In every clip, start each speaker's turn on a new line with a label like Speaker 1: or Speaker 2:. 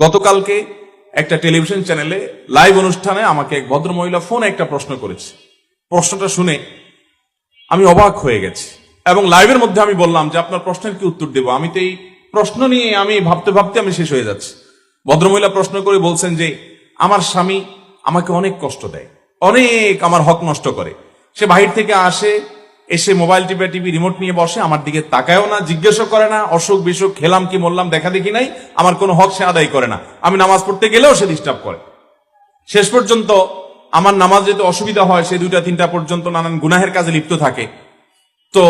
Speaker 1: গতকালকে একটা টেলিভিশন চ্যানেলে লাইভ অনুষ্ঠানে আমাকে এক ভদ্রমহিলা ফোনে একটা প্রশ্ন করেছে। প্রশ্নটা শুনে আমি অবাক হয়ে গেছি। এবং লাইভের মধ্যে আমি বললাম যে, আপনার প্রশ্নের কি উত্তর দেব? আমি তো এই প্রশ্ন নিয়ে আমি ভাবতে ভাবতে আমি শেষ হয়ে যাচ্ছি। ভদ্রমহিলা প্রশ্ন করে বলছেন যে, আমার স্বামী আমাকে অনেক কষ্ট দেয়, অনেক আমার হক নষ্ট করে। সে বাহির থেকে আসে এসে মোবাইল টিপে টিভি রিমোট নিয়ে বসে, আমার দিকে তাকায়ও না, জিজ্ঞেসও করে না, অসুখ বিসুখ, খেলাম কি মরলাম, দেখা দেখি নাই, আমার কোনো হক সে আদায় করে না। আমি নামাজ পড়তে গেলেও সে ডিস্টার্ব করে। শেষ পর্যন্ত আমার নামাজ যেতে অসুবিধা হয়, সে দুইটা তিনটা পর্যন্ত নানান গুনাহের কাজে লিপ্ত থাকে। তো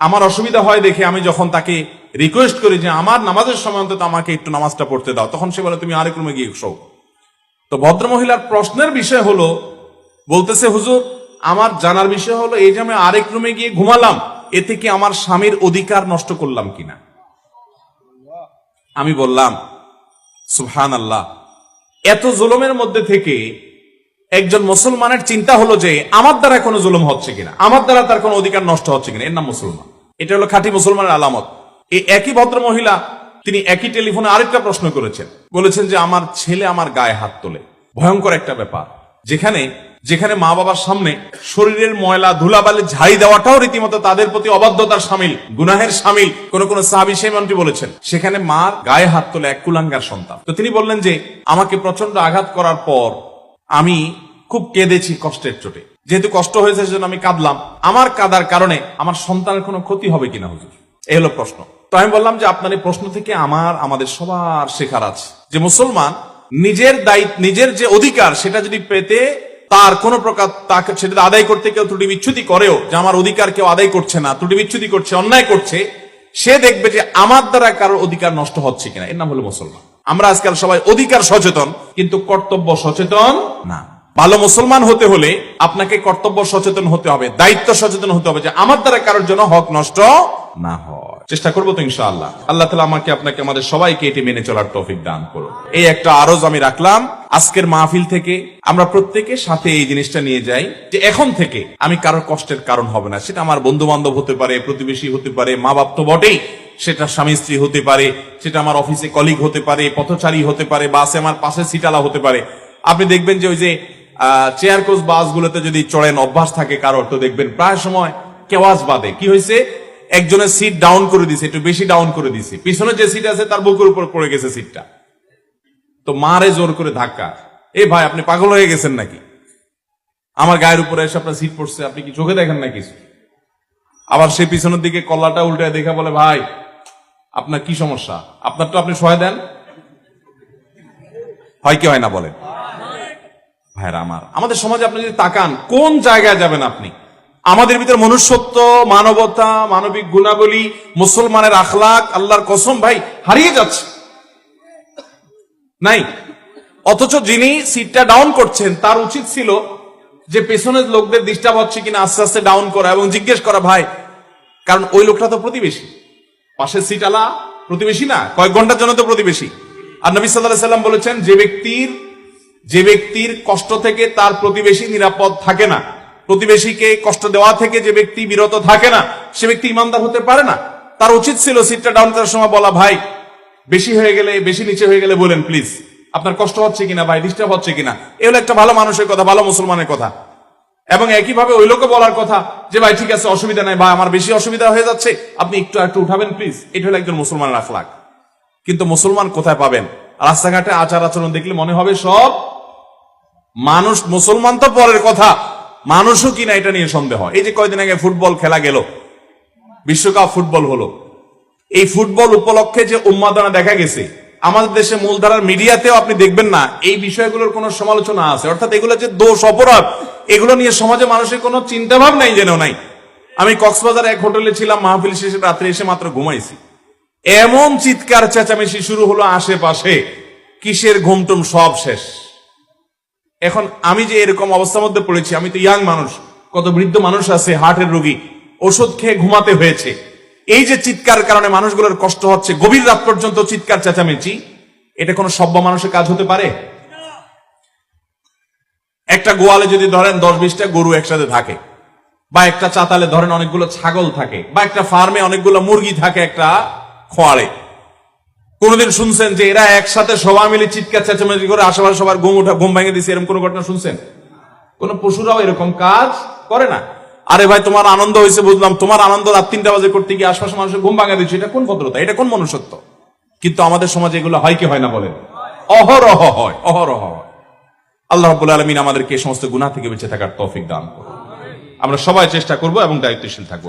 Speaker 1: আমার অসুবিধা হয় দেখে আমি যখন তাকে রিকোয়েস্ট করি যে, আমার নামাজের সময় অন্তত আমাকে একটু নামাজটা পড়তে দাও। তখন সে বলে, তুমি আরেক রুমে গিয়ে শোও। তো ভদ্রমহিলার প্রশ্নের বিষয় হলো, বলতেছে, হুজুর আমার জানার বিষয় হলো, এই যে আমি আরেক রুমে গিয়ে ঘুমালাম, এতে কি আমার স্বামীর অধিকার নষ্ট করলাম কিনা? আমি বললাম সুহান আল্লাহ এত জুলুমের মধ্যে থেকে একজন মুসলমানের চিন্তা হলো যে, আমার দ্বারা কোনো জুলুম হচ্ছে কিনা? আমার দ্বারা তার কোনো অধিকার নষ্ট হচ্ছে কিনা? এর নাম মুসলমান। এটা হলো খাঁটি মুসলমানের আলামত। এই একই ভদ্র মহিলা তিনি একই টেলিফোনে আরেকটা প্রশ্ন করেছেন। বলেছেন যে, আমার ছেলে আমার গায়ে হাত তোলে। ভয়ঙ্কর একটা ব্যাপার। যেখানে যেখানে মা বাবার সামনে শরীরের ময়লা, ধুলাবালি, ঝাড়ি দেওয়াটাও রীতিমতো তাদের প্রতি অবাধ্যতার সামিল, গুনাহের সামিল, কোন কোন সাহাবি সেমনটি বলেছেন। সেখানে মার গায়ে হাত তোলে এক কুলাঙ্গার সন্তান। তো তিনি বললেন যে, আমাকে প্রচণ্ড আঘাত করার পর আমি খুব কেঁদেছি কষ্টের চোটে। যেহেতু কষ্ট হয়েছে সেজন্য আমি কাঁদলাম। আমার কাদার কারণে আমার সন্তানের কোনো ক্ষতি হবে কিনা হুজুর? এই হলো প্রশ্ন। তো আমি বললাম যে, আপনার এই প্রশ্ন থেকে আমার, আমাদের সবার শেখার আছে। যে মুসলমান নিজের দায়িত্ব, নিজের যে অধিকার, সেটা যদি পেতে তার কোন প্রকার তাকে সেটা আদায় করতে কেউ ত্রুটি বিচ্ছুতি করেও, যে আমার অধিকার কেউ আদায় করছে না, ত্রুটি বিচ্ছুতি করছে, অন্যায় করছে, সে দেখবে যে আমার দ্বারা কারোর অধিকার নষ্ট হচ্ছে কিনা। এর নাম হলো মুসলমান। আমরা আজকাল সবাই অধিকার সচেতন, কিন্তু কর্তব্য সচেতন না। ভালো মুসলমান হতে হলে আপনাকে কর্তব্য সচেতন হতে হবে, দায়িত্ব সচেতন হতে হবে যে আমার দ্বারা কারোর জন্য হক নষ্ট না হয়। চেষ্টা করব তো ইনশাআল্লাহ। আল্লাহ তালা আমাকে, আপনাকে, আমাদের সবাইকে এটি মেনে চলার তৌফিক দান করো এই একটা আরজ আমি রাখলাম আজকের মাহফিল থেকে। আমরা প্রত্যেকের সাথে এই জিনিসটা নিয়ে যাই যে এখন থেকে আমি কারোর কষ্টের কারণ হবে না। সেটা আমার বন্ধু বান্ধব হতে পারে, প্রতিবেশী হতে পারে, মা বাপ তো বটেই। সেটা স্বামী স্ত্রী হতে পারে, সেটা আমার অফিসে কলিগ হতে পারে, পথচারী হতে পারে বাসে আমার পাশে সিটালা হতে পারে। আপনি দেখবেন যে ওই যে চেয়ার কোচ বাসগুলোতে যদি চড়েন, অভ্যাস থাকে কারোর, তো দেখবেন প্রায় সময় কেওয়াজ বাদে। কি হয়েছে? একজনের সিট ডাউন করে দিছে, একটু বেশি ডাউন করে দিছে। পিছনে যে সিট আছে, তার বুকের উপর পড়ে গেছে সিটটা তো মারে জোর করে ধাক্কা। এই ভাই, আপনি পাগল হয়ে গেছেন নাকি? আমার গায়ের উপরে এসে আপনার সিট পড়ছে, আপনি কি চোখে দেখেন না কিছু আবার সে পিছনের দিকে কল্লাটা উল্টে দেখা বলে, ভাই, আপনার কি সমস্যা? আপনার তো আপনি সহায় দেন। হয় কি হয় না বলেন? ভাইরা আমার, আমাদের সমাজে আপনি যদি তাকান, কোন জায়গায় যাবেন আপনি? আমাদের ভিতরে মনুষ্যত্ব, মানবতা, মানবিক গুণাবলী, মুসলমানের আখলাক, আল্লাহর কসম ভাই, হারিয়ে যাচ্ছে। নাই। অথচ যিনি সিটটা ডাউন করছেন, তার উচিত ছিল যে পেছনের লোকদের ডিস্টার্ব হচ্ছে কিনা আস্তে আস্তে ডাউন করা এবং জিজ্ঞেস করা, ভাই, কারণ ওই লোকটা তো প্রতিবেশী। পাশের সিট আলা প্রতিবেশী না, কয়েক ঘণ্টার জন্য তো প্রতিবেশী। আর নবী সাল্লাহ সাল্লাম বলেছেন, যে ব্যক্তির যে ব্যক্তির কষ্ট থেকে তার প্রতিবেশী নিরাপদ থাকে না। প্রতিবেশীকে কষ্ট দেওয়া থেকে যে ব্যক্তি বিরত থাকে না, সে ব্যক্তি ইমানদার হতে পারে না। তার উচিত ছিল সিটটা ডাউন করার সময় বলা, ভাই, বেশি হয়ে গেলে, বেশি নিচে হয়ে গেলে বলেন, প্লিজ। আপনার কষ্ট হচ্ছে কিনা, ভাই? ডিস্টার্ব হচ্ছে কিনা? এ হলো একটা ভালো মানুষের কথা, ভালো মুসলমানের কথা। এবং একইভাবে ওই লোকে বলার কথা যে, ভাই, ঠিক আছে, অসুবিধা নাই, ভাই, আমার বেশি অসুবিধা হয়ে যাচ্ছে, আপনি একটু একটু উঠাবেন, প্লিজ। এটা হলো একজন মুসলমানের আখলাক কিন্তু মুসলমান কোথায় পাবেন? রাস্তাঘাটে আচার আচরণ দেখলে মনে হবে সব মানুষ মুসলমান তো পরের কথা। মানুষও কিনা এটা নিয়ে সন্দেহ। এই যে কয়দিন আগে ফুটবল খেলা গেল, বিশ্বকাপ ফুটবল হলো। এই ফুটবল উপলক্ষে যে উন্মাদনা দেখা গেছে, আমাদের দেশে মূলধারার মিডিয়াতেও আপনি দেখবেন না, এই বিষয়গুলোর কোনো সমালোচনা আছে। অর্থাৎ এগুলো যে দোষ, অপরাধ, এগুলো নিয়ে সমাজে মানুষের কোনো চিন্তা ভাব নাই, যেন নাই। আমি কক্সবাজার এক হোটেলে ছিলাম, মাহফিল শেষে রাত্রে এসে মাত্র ঘুমাইছি। এমন চিৎকার চেঁচামেচি শুরু হলো আশেপাশে। কিসের ঘুমটুম সব শেষ। এখন আমি যে এরকম অবস্থার মধ্যে পড়েছি, আমি তো ইয়াং মানুষ, কত বৃদ্ধ মানুষ আছে হার্টের রোগী, ওষুধ খেয়ে ঘুমাতে হয়েছে। এই যে চিৎকার কারণে মানুষগুলোর কষ্ট হচ্ছে, গভীর রাত পর্যন্ত চিৎকার চেঁচামেচি, এটা কোনো সভ্য মানুষের কাজ হতে পারে? একটা গোয়ালে যদি ধরেন দশ বিশটা গরু একসাথে থাকে, বা একটা চাতালে ধরেন অনেকগুলো ছাগল থাকে, বা একটা ফার্মে অনেকগুলো মুরগি থাকে একটা খোয়াড়ে কোনদিন শুনছেন যে এরা একসাথে সবাই মিলে চিৎকার, চেঁচামেচি করে আশেপাশে সবার ঘুম উঠা, ঘুম ভেঙে দিছে, এরকম কোন ঘটনা শুনছেন? কোন পশুরাও এরকম কাজ করে না? আরে ভাই, তোমার আনন্দ হয়েছে বুঝলাম। তোমার আনন্দ রাত তিনটা বাজে করতে গিয়ে আশপাশে মানুষের ঘুম ভাঙা দিচ্ছে। এটা কোন ভদ্রতা? এটা কোন মনুষ্যত্ব? কিন্তু আমাদের সমাজে এগুলো হয় কি হয় না বলেন? অহরহ হয়, অহরহ আল্লাহ রাব্বুল আলমিন আমাদেরকে এই সমস্ত গুনাহ থেকে বেঁচে থাকার তৌফিক দান করুন। আমরা সবাই চেষ্টা করব এবং দায়িত্বশীল থাকব।